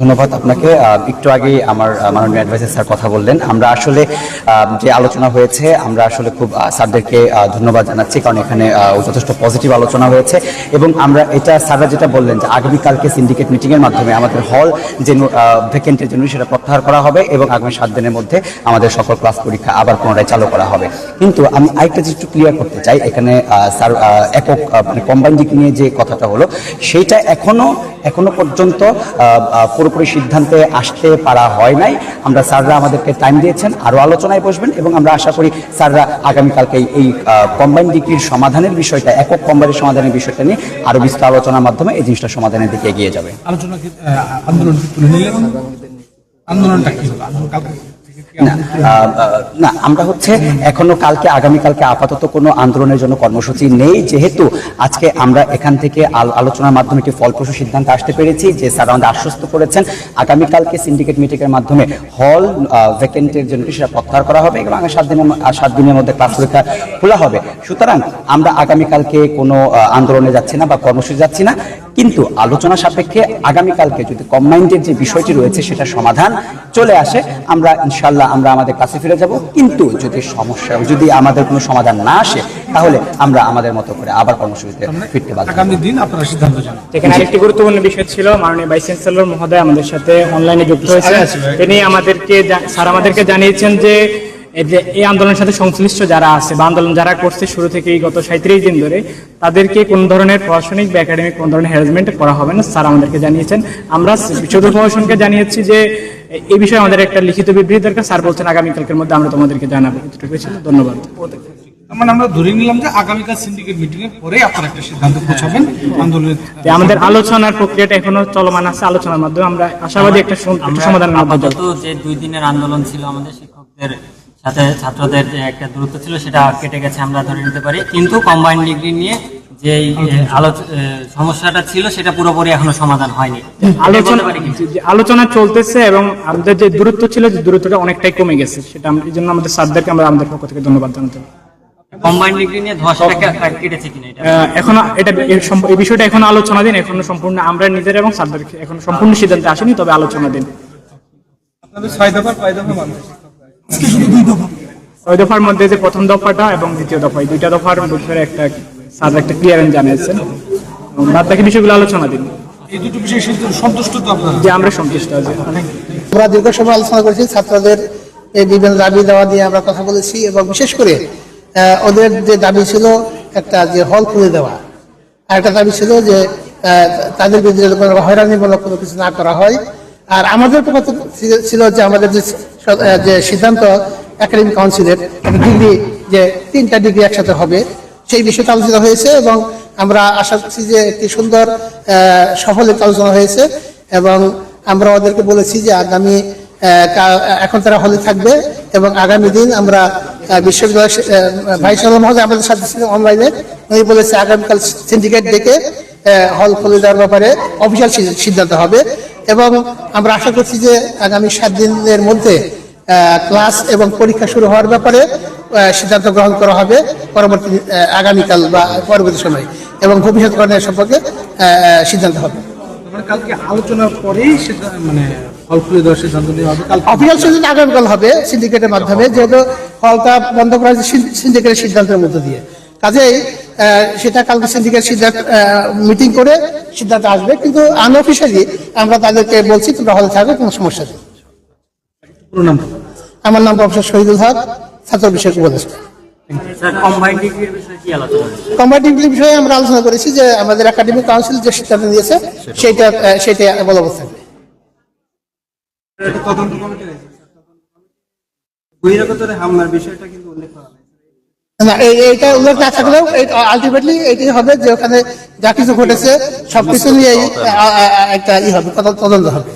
ধন্যবাদ আপনাকে। একটু আগে আমার মাননীয় অ্যাডভাইজার স্যার কথা বললেন। আমরা আসলে যে আলোচনা হয়েছে, আমরা আসলে খুব স্যারদেরকে ধন্যবাদ জানাচ্ছি, কারণ এখানে যথেষ্ট পজিটিভ আলোচনা হয়েছে। এবং আমরা এটা, স্যাররা যেটা বললেন যে আগামীকালকে সিন্ডিকেট মিটিং এর মাধ্যমে আমাদের হল যে ভ্যাকেন্টের জন্য সেটা প্রত্যাহার করা হবে এবং আগামী সাত দিনের মধ্যে আমাদের সকল ক্লাস পরীক্ষা আবার পুনরায় চালু করা হবে। কিন্তু আমি আরেকটা জিনিস একটু ক্লিয়ার করতে চাই, এখানে স্যার একক মানে কম্বাইন ডিগ্রি নিয়ে যে কথাটা হলো, সেইটা এখনও এখনও পর্যন্ত পুরোপুরি সিদ্ধান্তে আসতে পারা হয় নাই। আমরা স্যাররা আমাদেরকে টাইম দিয়েছেন আরও আলোচনায় বসবেন এবং আমরা আশা করি স্যাররা আগামীকালকে এই- কম্বাইন ডিগ্রির সমাধানের বিষয়টা, একক কম্বাইনের সমাধানের বিষয়টা নিয়ে আরও বিস্তার আলোচনার মাধ্যমে এই জিনিসটা সমাধানের দিকে এগিয়ে যাবে। আলোচনা আন্দোলন আন্দোলনটা কি? হলো আন্দোলন না আমরা হচ্ছে এখনও কালকে আগামীকালকে আপাতত কোনো আন্দোলনের জন্য কর্মসূচি নেই। যেহেতু আজকে আমরা এখান থেকে আলোচনার মাধ্যমে একটি ফলপ্রসূ সিদ্ধান্ত আসতে পেরেছি যে স্যার আমাদের আশ্বস্ত করেছেন। আগামীকালকে সিন্ডিকেট মিটিংয়ের মাধ্যমে হল ভ্যাকেন্টের জন্য সেটা প্রত্যাহার করা হবে এবং সাত দিনের সাত দিনের মধ্যে ক্লাস পরীক্ষা খোলা হবে। সুতরাং আমরা আগামীকালকে কোনো আন্দোলনে যাচ্ছি না বা কর্মসূচি যাচ্ছি না। কিন্তু আলোচনা সাপেক্ষে আগামীকালকে যদি কম্বাইন্ডের যে বিষয়টি রয়েছে সেটা সমাধান চলে আসে আমরা ইনশাল্লাহ আমরা আমাদের কাছে ফিরে যাব। কিন্তু যদি সমস্যা যদি আমাদের কোনো সমাধান না আসে তাহলে আমরা আমাদের মতো করে আবার কর্মসূচিতে ফিরতে হব। আগামী দিন আপনারা সিদ্ধান্ত জানান। এখানে আরেকটি গুরুত্বপূর্ণ বিষয় ছিল মাননীয় ভাইস চ্যান্সেলর মহোদয় আমাদের সাথে অনলাইনে যুক্ত হয়েছে তিনি আমাদেরকে স্যার আমাদেরকে জানিয়েছেন যে যে এই আন্দোলনের সাথে সংশ্লিষ্ট যারা আছে বা আন্দোলন যারা করছে শুরু থেকেই গত সাঁত্রিশ দিন ধরে তাদেরকে কোন ধরনের প্রশাসনিক বা একাডেমিক কোন ধরনের হ্যারাসমেন্ট করা হবে না স্যার আমাদেরকে জানিয়েছেন। আমরা বিশ্ববিদ্যালয় প্রশাসনকে জানিয়েছি যে এই বিষয়ে আমাদের একটা লিখিত বিবৃতি দরকার। স্যার বলছেন আগামীকালকের মধ্যে আমরা তোমাদেরকে জানাব। এতটুকু ছিল। ধন্যবাদ। মানে আমরা ধরে নিলাম যে আগামীকাল সিন্ডিকেট মিটিং এর পরে আপনারা একটা সিদ্ধান্ত পৌঁছাবেন আন্দোলনের আমাদের আলোচনার প্রক্রিয়াটা এখনও চলমান আছে আলোচনার মাধ্যমে। আমরা আশাবাদী একটা সম- একটা আমরা সমাধানের মধ্যে আপাতত যাব। যে দুই দিনের আন্দোলন ছিল আমাদের শিক্ষকদের সাথে ছাত্রদের যে একটা দূরত্ব ছিল সেটা কেটে গেছে আমরা ধরে নিতে পারি কিন্তু কম্বাইন্ড ডিগ্রি নিয়ে যে সমস্যাটা ছিল সেটা পুরোপুরি এখনও সমাধান হয়নি আলোচনা আলোচনা চলতেছে এবং আমাদের যে দূরত্ব ছিল যে দূরত্বটা অনেকটাই কমে গেছে সেটা এই জন্য আমাদের স্যারদেরকে আমরা আমাদের পক্ষ থেকে ধন্যবাদ জানাতে হবে। ডিগ্রি নিয়ে ধোয়াশাটা কেটেছে কিনা এটা আহ, এখনও এটা এই বিষয়টা এখনও আলোচনাধীন এখনও সম্পূর্ণ আমরা নিজেরা এবং স্যারদেরকে এখন সম্পূর্ণ সিদ্ধান্তে আসেনি তবে আলোচনাধীন আপনাদের ছয় দফা কয় দফা মানুষ ওই দফার মধ্যে যে প্রথম দফাটা এবং দ্বিতীয় দফা এই দুইটা দফার ভিতরে একটা স্যার একটা ক্লিয়ারেন্স জানিয়েছেন এবং বাদ বাকি বিষয়গুলো আলোচনাধীন এই দুটো বিষয়ে সন্তুষ্ট তো আপনারা? যে আমরা সন্তুষ্ট আছি। আমরা দীর্ঘ সময় আলোচনা করেছি ছাত্রদের এই বিভিন্ন দাবি দেওয়া নিয়ে আমরা কথা বলেছি এবং বিশেষ করে ওদের যে দাবি ছিল একটা যে হল খুলে দেওয়া আর একটা দাবি ছিল যে আহ, তাদের বিরুদ্ধে হয়রানিমূলক কোনো কিছু না করা হয়। আর আমাদের পক্ষ ছিল- যে আমাদের যে যে সিদ্ধান্ত একাডেমিক কাউন্সিলের ডিগ্রি যে তিনটা ডিগ্রি একসাথে হবে, সেই বিষয়টা আলোচনা হয়েছে এবং আমরা আশা করছি যে একটি সুন্দর সফল আলোচনা হয়েছে এবং আমরা ওদেরকে বলেছি যে আগামী এখন তারা হলে থাকবে এবং আগামী দিন আমরা বিশ্ববিদ্যালয় ভাইস মহোদয় আমাদের সাথে ছিলেন অনলাইনে উনি বলেছে আগামীকাল সিন্ডিকেট ডেকে হল খুলে দেওয়ার ব্যাপারে অফিসিয়াল সিদ্ধান্ত হবে। এবং আমরা আশা করছি যে আগামী সাত দিনের মধ্যে ক্লাস এবং পরীক্ষা শুরু হওয়ার ব্যাপারে সিদ্ধান্ত গ্রহণ করা হবে পরবর্তী আগামীকাল বা পরবর্তী সময় এবং ভবিষ্যৎ করণের সম্পর্কে সিদ্ধান্ত হবে। মানে কালকে আলোচনার পরেই মানে হল খুলে দেওয়ার সিদ্ধান্ত নেওয়া হবে অফিসিয়াল সিদ্ধান্ত আগামীকাল হবে সিন্ডিকেটের মাধ্যমে যেহেতু হলটা বন্ধ করা হয়েছে সিন্ডিকেটের সিদ্ধান্তের মধ্য দিয়ে। কাজেই সেটা কালকে সিন্ডিকেট সিদ্ধান্ত মিটিং করে সিদ্ধান্ত আসবে কিন্তু আনঅফিসিয়ালি আমরা তাদেরকে বলছি তোমরা হলে থাকবে কোনো সমস্যা নেই। আমার নাম প্রফেসর শহীদুল হক ছাত্র বিষয়ক উপদেষ্টা? কম্পারেটিভলি বিষয়ে আমরা আলোচনা করেছি যে আমাদের একাডেমিক কাউন্সিল যে সিদ্ধান্ত নিয়েছে সেইটা সেইটা বলবৎ থাকবে বহিরাগতরে হামলার বিষয়টা কিন্তু উল্লেখ করা না এই- এইটা উল্লেখ না থাকলেও আলটিমেটলি হবে যে ওখানে যা কিছু ঘটেছে সবকিছু নিয়ে একটা ই হবে তদন্ত তদন্ত হবে।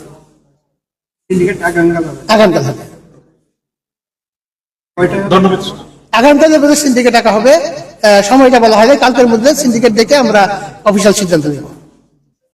আগামীকাল হবে। আগামীকাল সিন্ডিকেট ডাকা হবে। আহ, সময়টা বলা হয় কালকের মধ্যে সিন্ডিকেট ডেকে আমরা অফিসিয়াল সিদ্ধান্ত নেব।